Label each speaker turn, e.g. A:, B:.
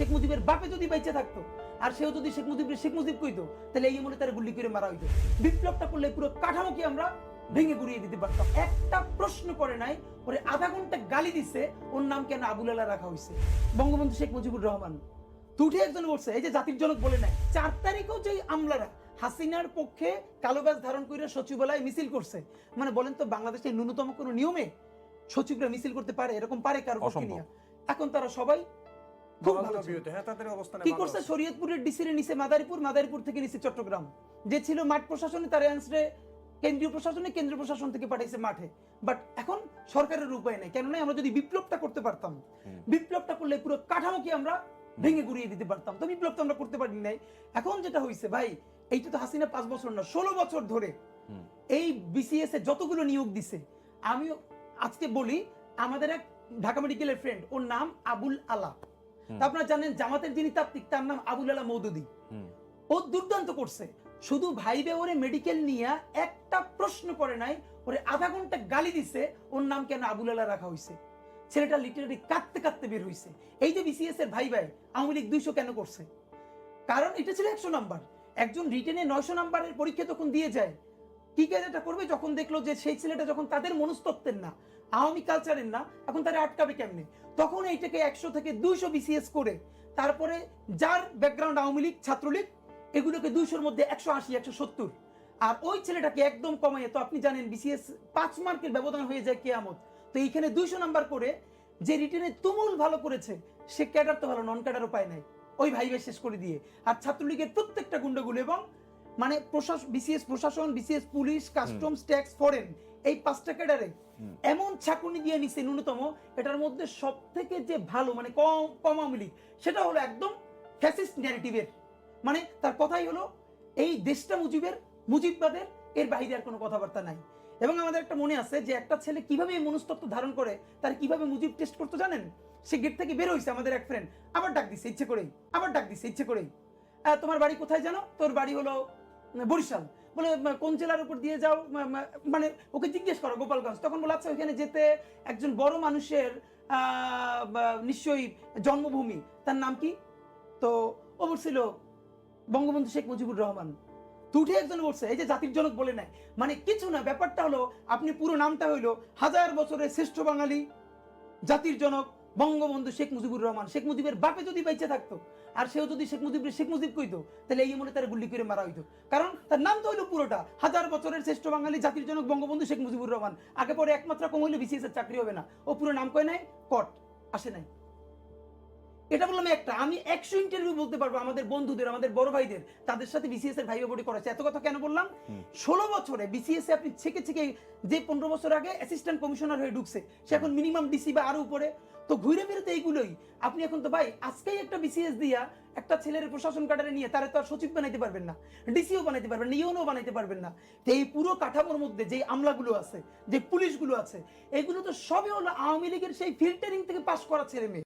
A: শেখ মুজিবের বাপে যদি বেঁচে থাকতো আর সেও যদি শেখ মুজিবের শেখ মুজিব কইতো তাহলে এই মনে তারা গুলি করে মারা হইতো। বিপ্লবটা করলে পুরো কাঠামো কি আমরা ভেঙে গুড়িয়ে দিতে পারতাম। একটা প্রশ্ন করে নাই ওরে আধা ঘণ্টা গালি দিছে ওর নাম কেন আবুল আলা রাখা হয়েছে বঙ্গবন্ধু শেখ মুজিবুর রহমান। তুঠে একজন বলছে এই যে জাতির জনক বলে নাই চার তারিখও যে আমলারা হাসিনার পক্ষে কালো ব্যাজ ধারণ করে সচিবালয় মিছিল করছে মানে বলেন তো বাংলাদেশের ন্যূনতম কোনো নিয়মে সচিবরা মিছিল করতে পারে এরকম পারে কারও। এখন তারা সবাই খুব ভালো
B: গণতন্ত্র হ্যাঁ তাদের অবস্থান
A: কি করছে? শরীয়তপুরের ডিসিরে নিচে মাদারীপুর মাদারীপুর থেকে নিচে চট্টগ্রাম। যে ছিল মাঠ প্রশাসনে তার অ্যান্সারে কেন্দ্রীয় প্রশাসনে কেন্দ্রীয় প্রশাসন থেকে পাঠাইছে মাঠে। বাট এখন সরকারের উপায় নেই। কেননা আমরা যদি বিপ্লবটা করতে পারতাম বিপ্লবটা করলে পুরো কাঠামো কি আমরা ভেঙে গুড়িয়ে দিতে পারতাম? তো বিপ্লব তো আমরা করতে পারি নাই। এখন যেটা হয়েছে ভাই এইটা তো হাসিনা পাঁচ বছর না ষোলো বছর ধরে এই বিসিএস এ যতগুলো নিয়োগ দিছে আমি আজকে বলি আমাদের এক ঢাকা মেডিকেলের ফ্রেন্ড ওর নাম আবুল আলা। তা আপনারা জানেন জামাতের যিনি তাত্ত্বিক তার নাম আবুল আলা মৌদুদি। ও দুর্দান্ত করছে। শুধু ভাইবে ওরে মেডিকেল নিয়ে একটা প্রশ্ন করে নাই ওরে আধা ঘণ্টা গালি দিছে ওর নাম কেন আবুল আলা রাখা হয়েছে ছেলেটা লিটারালি কাঁদতে কাঁদতে বের হয়েছে এই যে বিসিএস এর ভাই ভাই আওয়ামী লীগ দুইশো কেন করছে? কারণ এটা ছিল একশো নাম্বার। একজন রিটেনে নয়শো নাম্বারের পরীক্ষা তখন দিয়ে যায় কি কাজটা করবে যখন দেখল যে সেই ছেলেটা যখন তাদের মনস্তত্ত্বের না, আওয়ামী কালচারের না, এখন তারা আটকাবে কেমনে? তখন এইটাকে একশো থেকে দুইশো বিসিএস করে, তারপরে যার ব্যাকগ্রাউন্ড আওয়ামী লীগ, ছাত্রলীগ, এগুলোকে দুইশোর মধ্যে একশো আশি, একশো সত্তর। আর ওই ছেলেটাকে একদম কমাইয়ে, তো আপনি জানেন বিসিএস পাঁচ মার্কের ব্যবধান হয়ে যায় কেয়ামত। তো এইখানে দুইশো নাম্বার করে যে রিটেনে তুমুল ভালো করেছে, সে ক্যাডার তো ভালো নন ক্যাডারও পায় নাই। ওই ভাইবে শেষ করে দিয়ে। আর ছাত্রলীগের প্রত্যেকটা গুন্ডগুলো এবং মানে প্রশাসন বিসিএস প্রশাসন BCS police customs tax foreign এই পাঁচটা ক্যাডারে এমন ছাকুনি দিয়ে নিছে ন্যূনতম এটার মধ্যে সব থেকে যে ভালো মানে কম কম আওয়ামী লীগ সেটা হলো একদম ফ্যাসিস্ট ন্যারেটিভের মানে তার কথাই হলো এই দেশটা মুজিবের মুজিববাদের এর বাইরে আর কোনো কথাবার্তা নাই। এবং আমাদের একটা মনে আছে যে একটা ছেলে কীভাবে এই মনস্তত্ত্ব ধারণ করে তার কীভাবে মুজিব টেস্ট করতে জানেন? সে গেট থেকে বের হয়েছে আমাদের এক ফ্রেন্ড আবার ডাক দিছে ইচ্ছে করেই আবার ডাক দিছে ইচ্ছে করেই। তোমার বাড়ি কোথায় জানো? তোর বাড়ি হলো বরিশাল। বলে কোন জেলার উপর দিয়ে যাও? মানে ওকে জিজ্ঞেস করো গোপালগঞ্জ। তখন বলে আচ্ছা ওইখানে যেতে একজন বড় মানুষের নিশ্চয়ই জন্মভূমি। তার নাম কি? তো ও বলছিল, বঙ্গবন্ধু শেখ মুজিবুর রহমান। তো উঠে একজন বলছে, এই যে জাতির জনক বলে নাই। মানে কিছু না, ব্যাপারটা হলো, আপনি পুরো নামটা হইল, হাজার বছরের শ্রেষ্ঠ বাঙালি, জাতির জনক বঙ্গবন্ধু শেখ মুজিবুর রহমান। শেখ মুজিবের বাপে যদি বেঁচে থাকতো, আর সেও যদি শেখ মুজিবের শেখ মুজিব কইতো, তাহলে এই মনে তার গুলি করে মারা হইতো। কারণ তার নাম তো হইল পুরোটা। হাজার বছরের শ্রেষ্ঠ বাঙালি জাতির জনক বঙ্গবন্ধু শেখ মুজিবুর রহমান। আগে পরে একমাত্র কম হইলে বিসিএস চাকরি হবে না। ও পুরো নাম কয় নাই? কট। আসে নাই। এটা বললাম একটা আমি একশো ইন্টারভিউ বলতে পারব আমাদের বন্ধুদের আমাদের বড় ভাইদের তাদের সাথে বিসিএস এর ভাইবা বডি করেছে এত কথা কেন বললাম? ষোলো বছরে বিসিএস এ আপনি ছেকে ছেকে যে পনেরো বছর আগে অ্যাসিস্ট্যান্ট কমিশনার হয়ে ঢুকছে সে এখন মিনিমাম ডিসি বা আরও উপরে। তো ঘুরে ফিরে তো এইগুলোই। আপনি এখন তো ভাই আজকেই একটা বিসিএস দিয়া একটা ছেলের প্রশাসন কাটারে নিয়ে তারা তো আর সচিব বানাইতে পারবেন না ডিসিও বানাইতে পারবেন না ইউনও বানাইতে পারবেন না। তো এই পুরো কাঠামোর মধ্যে যে আমলাগুলো আছে যে পুলিশগুলো আছে এগুলো তো সবই হলো আওয়ামী লীগের সেই ফিল্টারিং থেকে পাশ করা ছেলে মেয়ে।